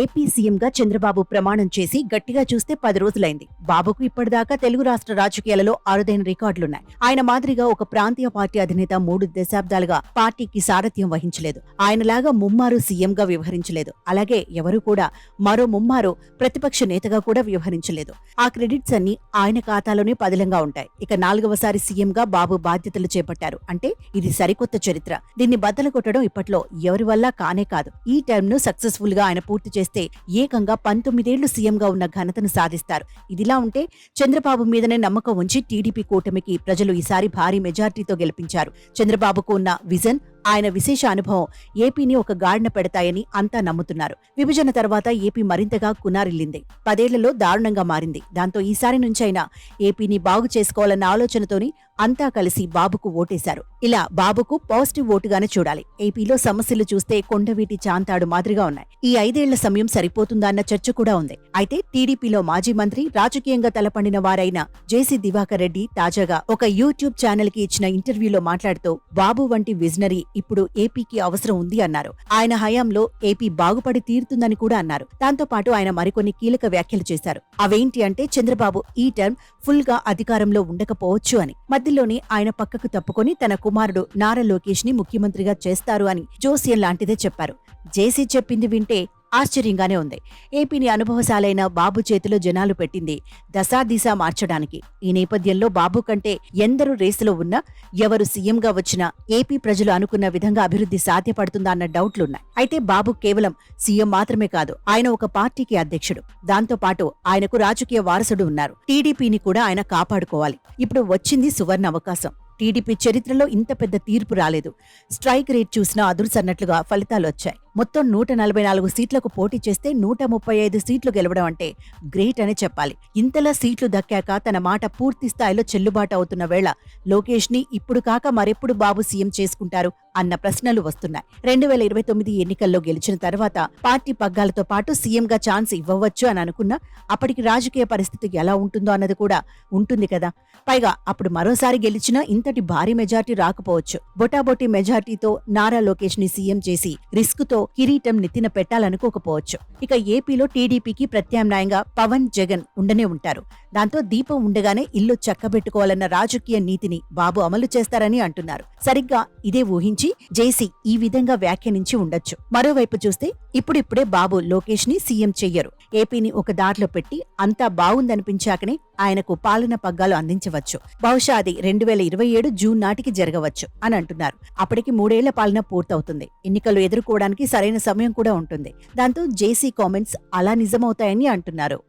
AP సీఎంగా చంద్రబాబు ప్రమాణం చేసి గట్టిగా చూస్తే పది రోజులైంది. బాబుకు ఇప్పటిదాకా తెలుగు రాష్ట్ర రాజకీయాలలో అరుదైన రికార్డులున్నాయి. ఆయన మాదిరిగా ఒక ప్రాంతీయ పార్టీ అధినేత మూడు దశాబ్దాలుగా పార్టీకి సారథ్యం వహించలేదు. ఆయనలాగా ముమ్మారు సీఎంగా వ్యవహరించలేదు. అలాగే ఎవరు కూడా మరో ముమ్మారు ప్రతిపక్ష నేతగా కూడా వ్యవహరించలేదు. ఆ క్రెడిట్స్ అన్ని ఆయన ఖాతాలోనే పదిలంగా ఉంటాయి. ఇక నాలుగవసారి సీఎంగా బాబు బాధ్యతలు చేపట్టారు. అంటే ఇది సరికొత్త చరిత్ర. దీన్ని బద్దలు కొట్టడం ఇప్పట్లో ఎవరి వల్ల కానే కాదు. ఈ టైం ను సక్సెస్ఫుల్గా ఆయన పూర్తి చేస్తే ఏకంగా పంతొమ్మిదేళ్ళు సీఎంగా ఉన్న ఘనతను సాధిస్తారు. ఇదిలా ఉంటే చంద్రబాబు మీదనే నమ్మకం ఉంచి టీడీపీ కూటమికి ప్రజలు ఈసారి భారీ మెజార్టీతో గెలిపించారు. చంద్రబాబుకు ఉన్న విజన్ ఆయన విశేష అనుభవం ఏపీని ఒక గాడిన పెడతాయని అంతా నమ్ముతున్నారు. విభజన తర్వాత ఏపీ మరింతగా కునారిల్లింది. పదేళ్ళలో దారుణంగా మారింది. దాంతో ఈసారి నుంచైనా ఏపీని బాగు చేసుకోవాలన్న ఆలోచనతోని అంతా కలిసి బాబుకు ఓటేశారు. ఇలా బాబుకు పాజిటివ్ ఓటుగానే చూడాలి. ఏపీలో సమస్యలు చూస్తే కొండవీటి చాంతాడు మాదిరిగా ఉన్నాయి. ఈ ఐదేళ్ళ సమయం సరిపోతుందా అన్న చర్చ కూడా ఉంది. అయితే టీడీపీలో మాజీ మంత్రి రాజకీయంగా తలపండిన వారైన జేసీ దివాకర్ రెడ్డి తాజాగా ఒక యూట్యూబ్ ఛానల్కి ఇచ్చిన ఇంటర్వ్యూలో మాట్లాడుతూ బాబు వంటి విజనరీ ఇప్పుడు ఏపీకి అవసరం ఉంది అన్నారు. ఆయన హయాంలో ఏపీ బాగుపడి తీరుతుందని కూడా అన్నారు. దాంతో పాటు ఆయన మరికొన్ని కీలక వ్యాఖ్యలు చేశారు. అవేంటి అంటే చంద్రబాబు ఈ టర్మ్ ఫుల్గా అధికారంలో ఉండకపోవచ్చు అని. మధ్యలోనే ఆయన పక్కకు తప్పుకొని తన కుమారుడు నారా లోకేష్ని ముఖ్యమంత్రిగా చేస్తారు అని జోసియన్ లాంటిదే చెప్పారు. జేసీ చెప్పింది వింటే ఆశ్చర్యంగానే ఉంది. ఏపీని అనుభవశాలైన బాబు చేతిలో జనాలు పెట్టింది దశాదిశ మార్చడానికి. ఈ నేపథ్యంలో బాబు కంటే ఎందరూ రేసులో ఉన్నా ఎవరు సీఎంగా వచ్చినా ఏపీ ప్రజలు అనుకున్న విధంగా అభివృద్ధి సాధ్యపడుతుందా అన్న డౌట్లున్నాయి. అయితే బాబు కేవలం సీఎం మాత్రమే కాదు ఆయన ఒక పార్టీకి అధ్యక్షుడు. దాంతో పాటు ఆయనకు రాజకీయ వారసుడు ఉన్నారు. టీడీపీని కూడా ఆయన కాపాడుకోవాలి. ఇప్పుడు వచ్చింది సువర్ణ అవకాశం. టీడీపీ చరిత్రలో ఇంత పెద్ద తీర్పు రాలేదు. స్ట్రైక్ రేట్ చూసినా అదురుసన్నట్లుగా ఫలితాలు వచ్చాయి. మొత్తం నూట నలభై నాలుగు సీట్లకు పోటీ చేస్తే నూట ముప్పై ఐదు సీట్లు గెలవడం అంటే గ్రేట్ అని చెప్పాలి. ఇంతలా సీట్లు దక్కాక తన మాట పూర్తి స్థాయిలో చెల్లుబాటు అవుతున్న వేళ లోకేష్ని ఇప్పుడు కాక మరెప్పుడు బాబు సీఎం చేసుకుంటారు? అన్న ప్రశ్నలు వస్తున్నాయి. రెండు వేల ఇరవై తొమ్మిది ఎన్నికల్లో గెలిచిన తర్వాత పార్టీ పగ్గాలతో పాటు సీఎంగా ఛాన్స్ ఇవ్వవచ్చు అని అనుకున్నా అప్పటికి రాజకీయ పరిస్థితి ఎలా ఉంటుందో అన్నది కూడా ఉంటుంది కదా. పైగా అప్పుడు మరోసారి గెలిచినా ఇంతటి భారీ మెజార్టీ రాకపోవచ్చు. బొటాబొటి మెజార్టీతో నారా లోకేష్ని సీఎం చేసి రిస్క్తో కిరీటం నెత్తిన పెట్టాలనుకోకపోవచ్చు. ఇక ఏపీలో టీడీపీకి ప్రత్యామ్నాయంగా పవన్ జగన్ ఉండనే ఉంటారు. దాంతో దీపం ఉండగానే ఇల్లు చక్కబెట్టుకోవాలన్న రాజకీయ నీతిని బాబు అమలు చేస్తారని అంటున్నారు. సరిగ్గా ఇదే ఊహించి జేసీ ఈ విధంగా వ్యాఖ్యానించి ఉండొచ్చు. మరోవైపు చూస్తే ఇప్పుడిప్పుడే బాబు లోకేష్ని సీఎం చెయ్యరు. ఏపీని ఒక దారిలో పెట్టి అంతా బాగుందనిపించాకనే ఆయనకు పాలన పగ్గాలు అందించవచ్చు. బహుశా అది రెండు వేల ఇరవై ఏడు జూన్ నాటికి జరగవచ్చు అని అంటున్నారు. అప్పటికి మూడేళ్ళ పాలన పూర్తవుతుంది. ఎన్నికలు ఎదుర్కోవడానికి సరైన సమయం కూడా ఉంటుంది. దాంతో జేసీ కామెంట్స్ అలా నిజమవుతాయని అంటున్నారు.